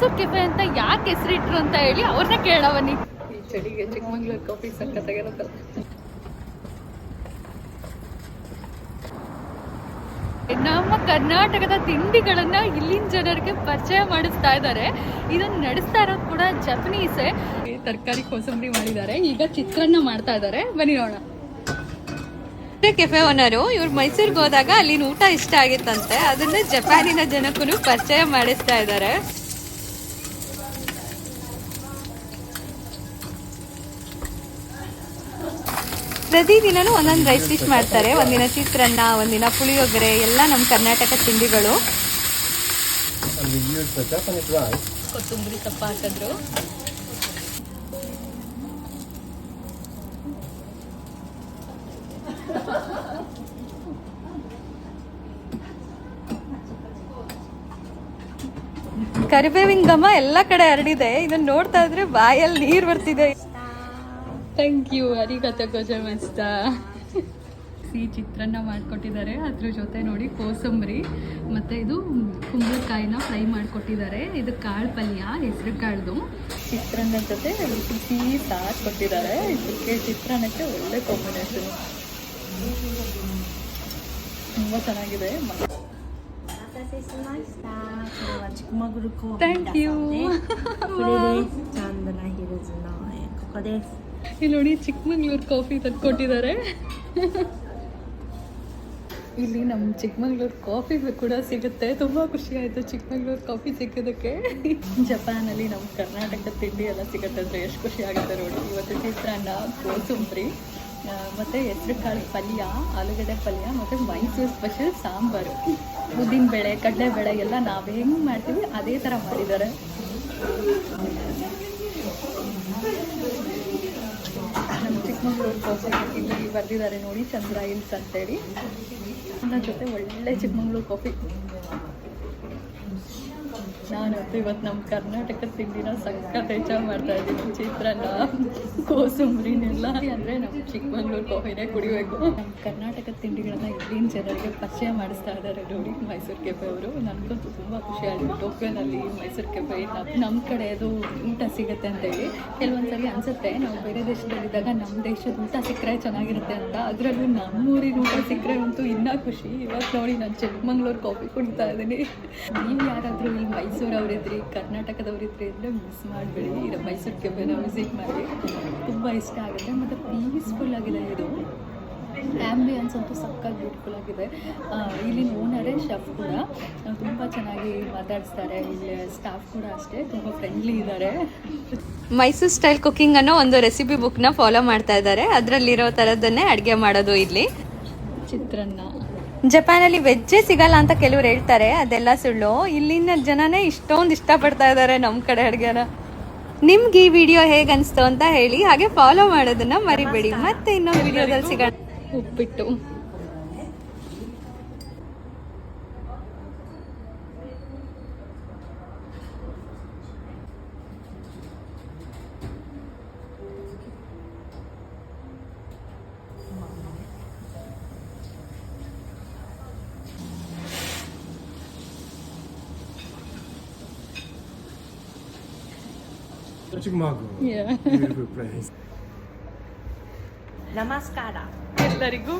Mysuru cafe ಅಂತ ಯಾಕೆ ಹೆಸರಿಟ್ರು ಅಂತ ಹೇಳಿ ಅವ್ರನ್ನ ಕೇಳವನಿ. ಬನ್ನಿ ಈ ಚಳಿಗೆ ಚಿಕ್ಕಮಂಗ್ಳೂರು ಕಾಫಿ ನಮ್ಮ ಕರ್ನಾಟಕದ ತಿಂಡಿಗಳನ್ನ ಇಲ್ಲಿನ ಜನರಿಗೆ ಪರಿಚಯ ಮಾಡಿಸ್ತಾ ಇದ್ದಾರೆ. ಇದನ್ನ ನಡೆಸ್ತಾ ಇರೋದು ಕೂಡ ಜಪನೀಸೆ. ತರಕಾರಿ ಕೋಸಂಬರಿ ಮಾಡಿದ್ದಾರೆ. ಈಗ ಚಿತ್ರಾನ್ನ ಮಾಡ್ತಾ ಇದ್ದಾರೆ. ಬನ್ನಿ ನೋಡೋಣ. ಕೆಫೆ ಓನರು ಇವ್ರು ಮೈಸೂರಿಗೆ ಹೋದಾಗ ಅಲ್ಲಿನ ಊಟ ಇಷ್ಟ ಆಗಿತ್ತಂತೆ. ಅದನ್ನ ಜಪಾನಿನ ಜನಕ್ಕೂ ಪರಿಚಯ ಮಾಡಿಸ್ತಾ ಇದ್ದಾರೆ. ಪ್ರತಿದಿನನೂ ಒಂದೊಂದು ರೈಸ್ ಡಿಶ್ ಮಾಡ್ತಾರೆ. ಒಂದಿನ ಚಿತ್ರಾನ್ನ ಒಂದಿನ ಪುಳಿಯೋಗರೆ ಎಲ್ಲ ನಮ್ಮ ಕರ್ನಾಟಕ ತಿಂಡಿಗಳು. ಕೊತ್ತಂಬರಿ ಸೊಪ್ಪು ಹಾಕಿದ್ರು. ಕರಿಬೇವಿನ ಘಮ ಎಲ್ಲ ಕಡೆ ಹರಡಿದೆ. ಇದನ್ನ ನೋಡ್ತಾ ಇದ್ರೆ ಬಾಯಲ್ಲಿ ನೀರು ಬರ್ತಿದೆ. ಥ್ಯಾಂಕ್ ಯು ಅರಿಗತ ಮಸ್ತ ಸಿಹಿ ಚಿತ್ರಾನ್ನ ಮಾಡಿಕೊಟ್ಟಿದ್ದಾರೆ. ಅದ್ರ ಜೊತೆ ನೋಡಿ ಕೋಸಂಬರಿ ಮತ್ತು ಇದು ಕುಂಬಳಕಾಯಿನ ಫ್ರೈ ಮಾಡಿಕೊಟ್ಟಿದ್ದಾರೆ. ಇದು ಕಾಳು ಪಲ್ಯ ಹೆಸರು ಕಾಳ್ದು. ಚಿತ್ರಾನ್ನ ಜೊತೆ ಸಿಹಿ ಸಾರು ಕೊಟ್ಟಿದ್ದಾರೆ ಇದಕ್ಕೆ ಚಿತ್ರಾನ್ನಕ್ಕೆ ಒಳ್ಳೆ ಕಾಂಬಿನೇಷನ್ ತುಂಬ ಚೆನ್ನಾಗಿದೆ. ಥ್ಯಾಂಕ್ ಯು これです。ちゃんぶなひるずのここです。ಇಲ್ಲಿ ನೋಡಿ ಚಿಕ್ಕಮಂಗ್ಳೂರು ಕಾಫಿ ತಂದು ಕೊಟ್ಟಿದ್ದಾರೆ ಇಲ್ಲಿ ನಮ್ಮ ಚಿಕ್ಕಮಂಗ್ಳೂರು ಕಾಫಿ ಕೂಡ ಸಿಗುತ್ತೆ. ತುಂಬ ಖುಷಿ ಆಯಿತು ಚಿಕ್ಕಮಂಗ್ಳೂರು ಕಾಫಿ ಸಿಕ್ಕಿದ್ದಕ್ಕೆ. ಜಪಾನಲ್ಲಿ ನಮ್ಮ ಕರ್ನಾಟಕದ ತಿಂಡಿ ಎಲ್ಲ ಸಿಗುತ್ತೆ ಅಂದರೆ ಎಷ್ಟು ಖುಷಿ ಆಗುತ್ತೆ ನೋಡಿ. ಇವತ್ತು ಚಿತ್ರಾನ್ನ ಕೋಸುಂಬ್ರಿ ಮತ್ತು ಮತ್ತೆ ಹೆಸರು ಕಾಳು ಪಲ್ಯ, ಆಲೂಗಡ್ಡೆ ಪಲ್ಯ, ಮತ್ತು ಮೈಸೂರು ಸ್ಪೆಷಲ್ ಸಾಂಬಾರು. ಕಡಲೆ ಕಡಲೆಬೇಳೆ ಎಲ್ಲ ನಾವು ಹೆಂಗೆ ಮಾಡ್ತೀವಿ ಅದೇ ಥರ ಮಾಡಿದ್ದಾರೆ. ಚಿಕ್ಕಮಗಳೂರು ಇಲ್ಲಿ ಬರೆದಿದ್ದಾರೆ ನೋಡಿ ಚಂದ್ರ ಹಿಲ್ಸ್ ಅಂತೇಳಿ ನನ್ನ ಜೊತೆ ಒಳ್ಳೆ ಚಿಕ್ಕಮಗಳೂರು ಕಾಫಿ ನಾನಂತೂ ಇವತ್ತು ನಮ್ಮ ಕರ್ನಾಟಕ ತಿಂಡಿನ ಸಖತ್ ಎಂಜಾಯ್ ಮಾಡ್ತಾ ಇದ್ದೀನಿ. ಚಿತ್ರಾನ್ನ ಕೋಸಂಬರಿನೆಲ್ಲ ಅಂದರೆ ನಮ್ಮ ಚಿಕ್ಕಮಂಗ್ಳೂರು ಕಾಫಿನೇ ಕುಡಿಬೇಕು. ನಮ್ಮ ಕರ್ನಾಟಕ ತಿಂಡಿಗಳನ್ನ ಇಲ್ಲಿನ ಜನರಿಗೆ ಪರಿಚಯ ಮಾಡಿಸ್ತಾ ಇದ್ದಾರೆ ನೋಡಿ ಮೈಸೂರು ಕೆಫೆ ಅವರು. ನನಗಂತೂ ತುಂಬ ಖುಷಿ ಆಯಿತು. ಟೋಕ್ಯೋನಲ್ಲಿ ಮೈಸೂರು ಕೆಫೆ ನಮ್ಮ ಕಡೆ ಅದು ಊಟ ಸಿಗುತ್ತೆ ಅಂತೇಳಿ. ಕೆಲವೊಂದ್ಸಲಿ ಅನಿಸುತ್ತೆ ನಾವು ಬೇರೆ ದೇಶದಲ್ಲಿದ್ದಾಗ ನಮ್ಮ ದೇಶದ ಊಟ ಸಿಕ್ಕರೆ ಚೆನ್ನಾಗಿರುತ್ತೆ ಅಂತ. ಅದರಲ್ಲೂ ನಮ್ಮೂರಿನ ಊಟ ಸಿಕ್ಕರೆ ಅಂತೂ ಇನ್ನೂ ಖುಷಿ. ಇವತ್ತು ನೋಡಿ ನಾನು ಚಿಕ್ಕಮಂಗ್ಳೂರು ಕಾಫಿ ಕುಡಿತಾ ಇದ್ದೀನಿ. ನೀವು ಯಾರಾದರೂ ಈ ಮೈಸೂರವರಿದ್ರಿ ಕರ್ನಾಟಕದವರಿದ್ರಿ ಅಂದರೆ ಮಿಸ್ ಮಾಡಬೇಡಿ. ಈಗ ಮೈಸೂರು ಕೆಫೆನ ವಿಸಿಟ್ ಮಾಡಿ. ತುಂಬ ಇಷ್ಟ ಆಗುತ್ತೆ. ಮತ್ತು ಪೀಸ್ಫುಲ್ ಆಗಿದೆ ಇದು. ಆ್ಯಂಬಿಯನ್ಸ್ ಅಂತೂ ಸಕ್ಕಾಗಿ ಬ್ಯೂಟಿಫುಲ್ ಆಗಿದೆ. ಇಲ್ಲಿನ ಓನರೇ ಶೆಫ್ ಕೂಡ. ತುಂಬ ಚೆನ್ನಾಗಿ ಮಾತಾಡಿಸ್ತಾರೆ. ಇಲ್ಲಿ ಸ್ಟಾಫ್ ಕೂಡ ಅಷ್ಟೇ. ತುಂಬ ಫ್ರೆಂಡ್ಲಿ ಇದ್ದಾರೆ ಮೈಸೂರು ಸ್ಟೈಲ್ ಕುಕ್ಕಿಂಗ್ ಅನ್ನೋ ಒಂದು ರೆಸಿಪಿ ಬುಕ್ನ ಫಾಲೋ ಮಾಡ್ತಾ ಇದ್ದಾರೆ. ಅದರಲ್ಲಿರೋ ಥರದ್ದನ್ನೇ ಅಡುಗೆ ಮಾಡೋದು ಇಲ್ಲಿ. ಚಿತ್ರಾನ್ನ. ಜಪಾನಲ್ಲಿ ವೆಜ್ಜೇ ಸಿಗಲ್ಲ ಅಂತ ಕೆಲವ್ರು ಹೇಳ್ತಾರೆ ಅದೆಲ್ಲ ಸುಳ್ಳು. ಇಲ್ಲಿನ ಜನನೇ ಇಷ್ಟೊಂದು ಇಷ್ಟಪಡ್ತಾ ಇದ್ದಾರೆ ನಮ್ಮ ಕಡೆ ಅಡುಗೆನ. ನಿಮ್ಗೆ ಈ ವಿಡಿಯೋ ಹೇಗೆ ಅನಿಸ್ತು ಅಂತ ಹೇಳಿ ಹಾಗೆ ಫಾಲೋ ಮಾಡೋದನ್ನ ಮರಿಬೇಡಿ. ಮತ್ತೆ ಇನ್ನೊಂದು ವಿಡಿಯೋದಲ್ಲಿ ಸಿಗೋಣ. ಉಪ್ಪಿಟ್ಟು. Chikmagalur. Yeah. Beautiful place. Namaskara. ಎಲ್ಲರಿಗೂ